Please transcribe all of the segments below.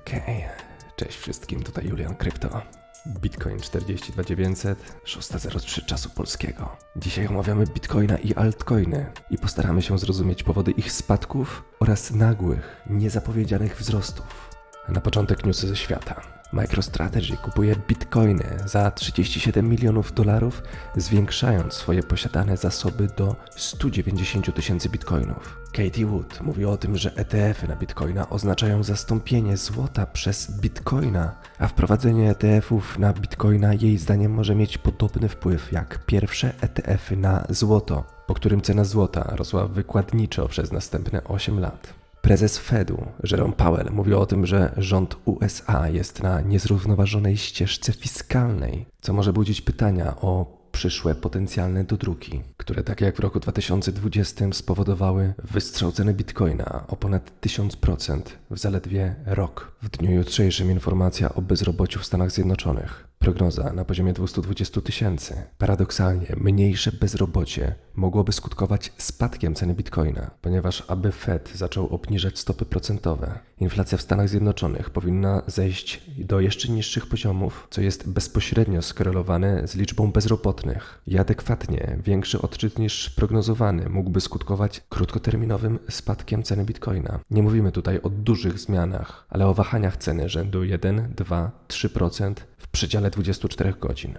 Okej, cześć wszystkim, tutaj Julian Krypto. Bitcoin 42900, 6.03 czasu polskiego. Dzisiaj omawiamy Bitcoina i altcoiny i postaramy się zrozumieć powody ich spadków oraz nagłych, niezapowiedzianych wzrostów. Na początek newsy ze świata. MicroStrategy kupuje bitcoiny za 37 milionów dolarów, zwiększając swoje posiadane zasoby do 190 tysięcy bitcoinów. Katie Wood mówi o tym, że ETF-y na bitcoina oznaczają zastąpienie złota przez bitcoina, a wprowadzenie ETF-ów na bitcoina jej zdaniem może mieć podobny wpływ jak pierwsze ETF-y na złoto, po którym cena złota rosła wykładniczo przez następne 8 lat. Prezes Fedu, Jerome Powell, mówił o tym, że rząd USA jest na niezrównoważonej ścieżce fiskalnej, co może budzić pytania o przyszłe potencjalne dodruki, które tak jak w roku 2020 spowodowały wystrzał ceny bitcoina o ponad 1000% w zaledwie rok. W dniu jutrzejszym informacja o bezrobociu w Stanach Zjednoczonych. Prognoza na poziomie 220 tysięcy. Paradoksalnie, mniejsze bezrobocie mogłoby skutkować spadkiem ceny bitcoina, ponieważ aby Fed zaczął obniżać stopy procentowe, inflacja w Stanach Zjednoczonych powinna zejść do jeszcze niższych poziomów, co jest bezpośrednio skorelowane z liczbą bezrobotnych i adekwatnie większy odczyt niż prognozowany mógłby skutkować krótkoterminowym spadkiem ceny bitcoina. Nie mówimy tutaj o dużych zmianach, ale o wahaniach ceny rzędu 1, 2, 3% w przedziale 24 godzin.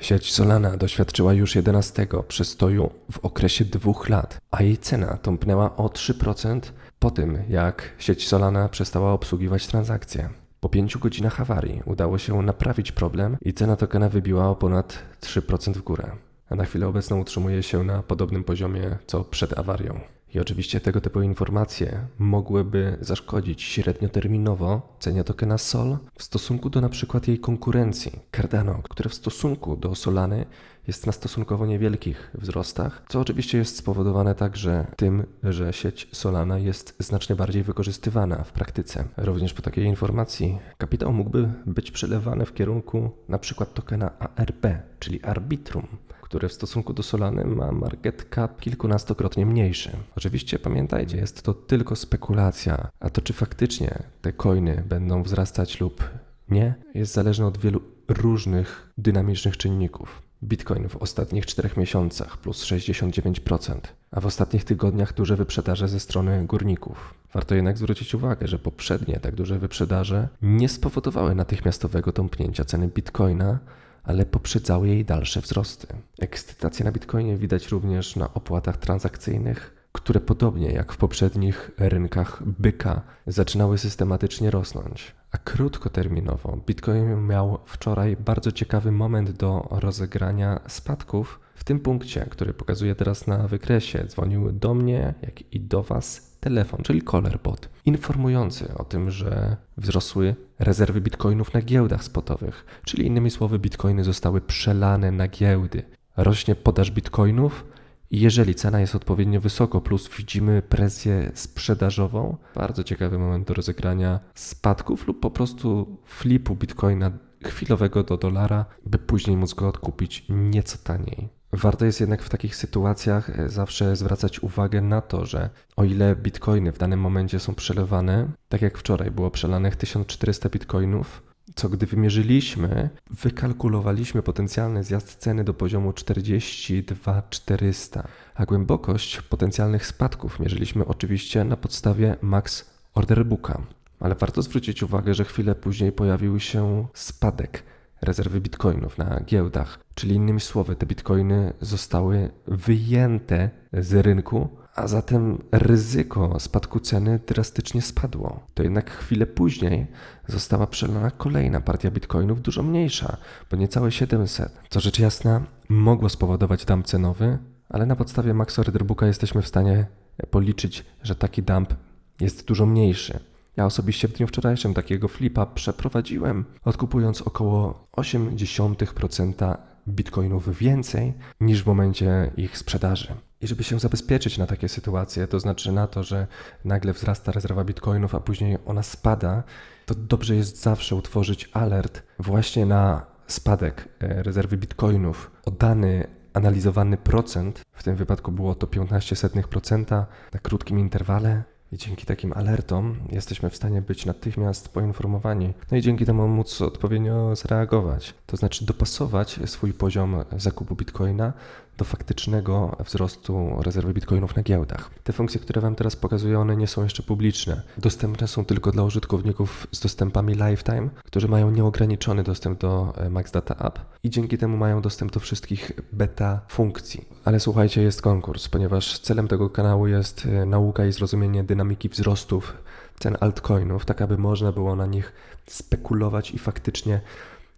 Sieć Solana doświadczyła już 11 przystoju w okresie dwóch lat, a jej cena tąpnęła o 3% po tym, jak sieć Solana przestała obsługiwać transakcje. Po 5 godzinach awarii udało się naprawić problem i cena tokena wybiła o ponad 3% w górę, a na chwilę obecną utrzymuje się na podobnym poziomie co przed awarią. I oczywiście tego typu informacje mogłyby zaszkodzić średnioterminowo cenie tokena SOL w stosunku do na przykład jej konkurencji Cardano, które w stosunku do Solany jest na stosunkowo niewielkich wzrostach, co oczywiście jest spowodowane także tym, że sieć Solana jest znacznie bardziej wykorzystywana w praktyce. Również po takiej informacji kapitał mógłby być przelewany w kierunku na przykład tokena ARB, czyli Arbitrum, które w stosunku do Solany ma market cap kilkunastokrotnie mniejszy. Oczywiście pamiętajcie, jest to tylko spekulacja, a to czy faktycznie te coiny będą wzrastać lub nie, jest zależne od wielu różnych dynamicznych czynników. Bitcoin w ostatnich 4 miesiącach plus 69%, a w ostatnich tygodniach duże wyprzedaże ze strony górników. Warto jednak zwrócić uwagę, że poprzednie tak duże wyprzedaże nie spowodowały natychmiastowego tąpnięcia ceny Bitcoina, ale poprzedzały jej dalsze wzrosty. Ekscytację na Bitcoinie widać również na opłatach transakcyjnych, które podobnie jak w poprzednich rynkach byka zaczynały systematycznie rosnąć. A krótkoterminowo Bitcoin miał wczoraj bardzo ciekawy moment do rozegrania spadków. W tym punkcie, który pokazuję teraz na wykresie, dzwonił do mnie, jak i do Was telefon, czyli Callerbot, informujący o tym, że wzrosły rezerwy bitcoinów na giełdach spotowych, czyli innymi słowy, bitcoiny zostały przelane na giełdy. Rośnie podaż bitcoinów, jeżeli cena jest odpowiednio wysoko, plus widzimy presję sprzedażową, bardzo ciekawy moment do rozegrania spadków lub po prostu flipu bitcoina chwilowego do dolara, by później móc go odkupić nieco taniej. Warto jest jednak w takich sytuacjach e, zawsze zwracać uwagę na to, że o ile bitcoiny w danym momencie są przelewane, tak jak wczoraj było przelanych 1400 bitcoinów, co gdy wymierzyliśmy, wykalkulowaliśmy potencjalny zjazd ceny do poziomu 42 400, a głębokość potencjalnych spadków mierzyliśmy oczywiście na podstawie max order booka. Ale warto zwrócić uwagę, że chwilę później pojawił się spadek rezerwy bitcoinów na giełdach, czyli innymi słowy, te bitcoiny zostały wyjęte z rynku, a zatem ryzyko spadku ceny drastycznie spadło. To jednak chwilę później została przelana kolejna partia bitcoinów, dużo mniejsza, bo niecałe 700, co rzecz jasna mogło spowodować dump cenowy, ale na podstawie Max Order Booka jesteśmy w stanie policzyć, że taki dump jest dużo mniejszy. Ja osobiście w dniu wczorajszym takiego flipa przeprowadziłem, odkupując około 0,8% bitcoinów więcej niż w momencie ich sprzedaży. I żeby się zabezpieczyć na takie sytuacje, to znaczy na to, że nagle wzrasta rezerwa bitcoinów, a później ona spada, to dobrze jest zawsze utworzyć alert właśnie na spadek e, rezerwy bitcoinów o dany analizowany procent, w tym wypadku było to 0,15% na krótkim interwale I dzięki takim alertom jesteśmy w stanie być natychmiast poinformowani. No i dzięki temu móc odpowiednio zareagować. To znaczy dopasować swój poziom zakupu bitcoina do faktycznego wzrostu rezerwy bitcoinów na giełdach. Te funkcje, które Wam teraz pokazuję, one nie są jeszcze publiczne. Dostępne są tylko dla użytkowników z dostępami Lifetime, którzy mają nieograniczony dostęp do e, Max Data App i dzięki temu mają dostęp do wszystkich beta funkcji. Ale słuchajcie, jest konkurs, ponieważ celem tego kanału jest e, nauka i zrozumienie dynamiki wzrostów cen altcoinów, tak aby można było na nich spekulować i faktycznie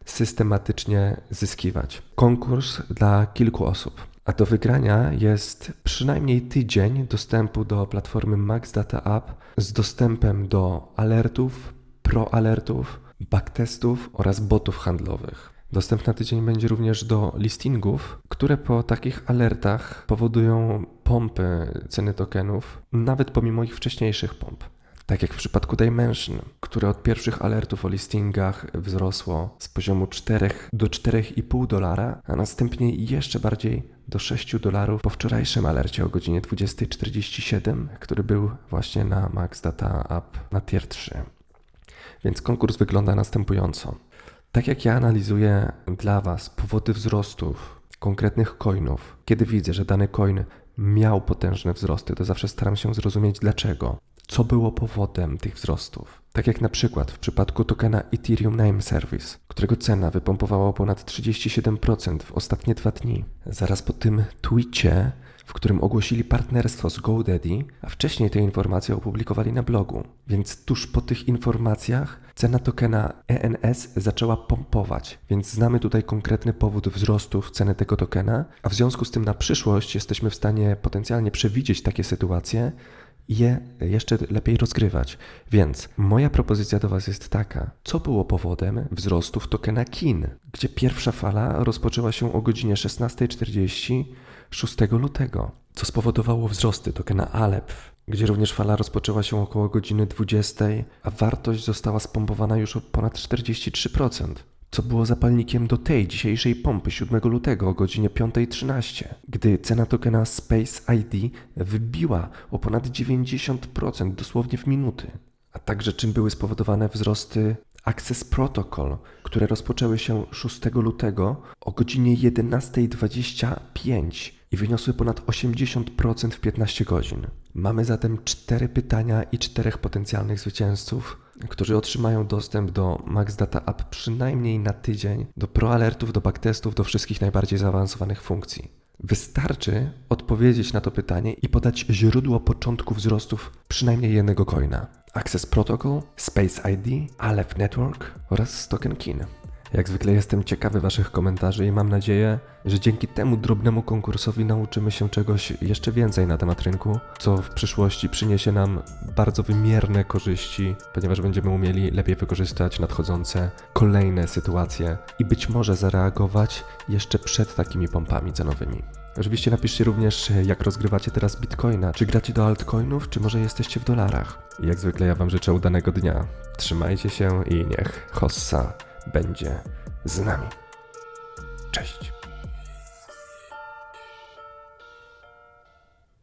systematycznie zyskiwać. Konkurs dla kilku osób. A do wygrania jest przynajmniej tydzień dostępu do platformy Max Data App z dostępem do alertów, pro-alertów, backtestów oraz botów handlowych. Dostęp na tydzień będzie również do listingów, które po takich alertach powodują pompy ceny tokenów, nawet pomimo ich wcześniejszych pomp. Tak jak w przypadku Dimension, które od pierwszych alertów o listingach wzrosło z poziomu 4 do 4,5 dolara, a następnie jeszcze bardziej do 6 dolarów po wczorajszym alercie o godzinie 20.47, który był właśnie na Max Data App na tier 3. Więc konkurs wygląda następująco. Tak jak ja analizuję dla Was powody wzrostów konkretnych coinów, kiedy widzę, że dany coin miał potężne wzrosty, to zawsze staram się zrozumieć dlaczego co było powodem tych wzrostów. Tak jak na przykład w przypadku tokena Ethereum Name Service, którego cena wypompowała ponad 37% w ostatnie dwa dni. Zaraz po tym tweetie, w którym ogłosili partnerstwo z GoDaddy, a wcześniej te informacje opublikowali na blogu. Więc tuż po tych informacjach cena tokena ENS zaczęła pompować, więc znamy tutaj konkretny powód wzrostu ceny tego tokena, a w związku z tym na przyszłość jesteśmy w stanie potencjalnie przewidzieć takie sytuacje, je jeszcze lepiej rozgrywać. Więc moja propozycja do Was jest taka: co było powodem wzrostów tokena KIN, gdzie pierwsza fala rozpoczęła się o godzinie 16.40 6 lutego, co spowodowało wzrosty tokena ALEP, gdzie również fala rozpoczęła się około godziny 20, a wartość została spompowana już o ponad 43% co było zapalnikiem do tej dzisiejszej pompy 7 lutego o godzinie 5.13, gdy cena tokena Space ID wybiła o ponad 90% dosłownie w minuty. A także czym były spowodowane wzrosty Access Protocol, które rozpoczęły się 6 lutego o godzinie 11.25 i wyniosły ponad 80% w 15 godzin. Mamy zatem cztery pytania i czterech potencjalnych zwycięzców, którzy otrzymają dostęp do Max Data App przynajmniej na tydzień, do proalertów, do backtestów, do wszystkich najbardziej zaawansowanych funkcji. Wystarczy odpowiedzieć na to pytanie i podać źródło początku wzrostów przynajmniej jednego coina. Access Protocol, Space ID, Aleph Network oraz Token Kin. Jak zwykle jestem ciekawy Waszych komentarzy i mam nadzieję, że dzięki temu drobnemu konkursowi nauczymy się czegoś jeszcze więcej na temat rynku, co w przyszłości przyniesie nam bardzo wymierne korzyści, ponieważ będziemy umieli lepiej wykorzystać nadchodzące kolejne sytuacje i być może zareagować jeszcze przed takimi pompami cenowymi. Oczywiście napiszcie również, jak rozgrywacie teraz bitcoina. Czy gracie do altcoinów, czy może jesteście w dolarach? Jak zwykle ja Wam życzę udanego dnia. Trzymajcie się i niech Hossa będzie z nami. Cześć.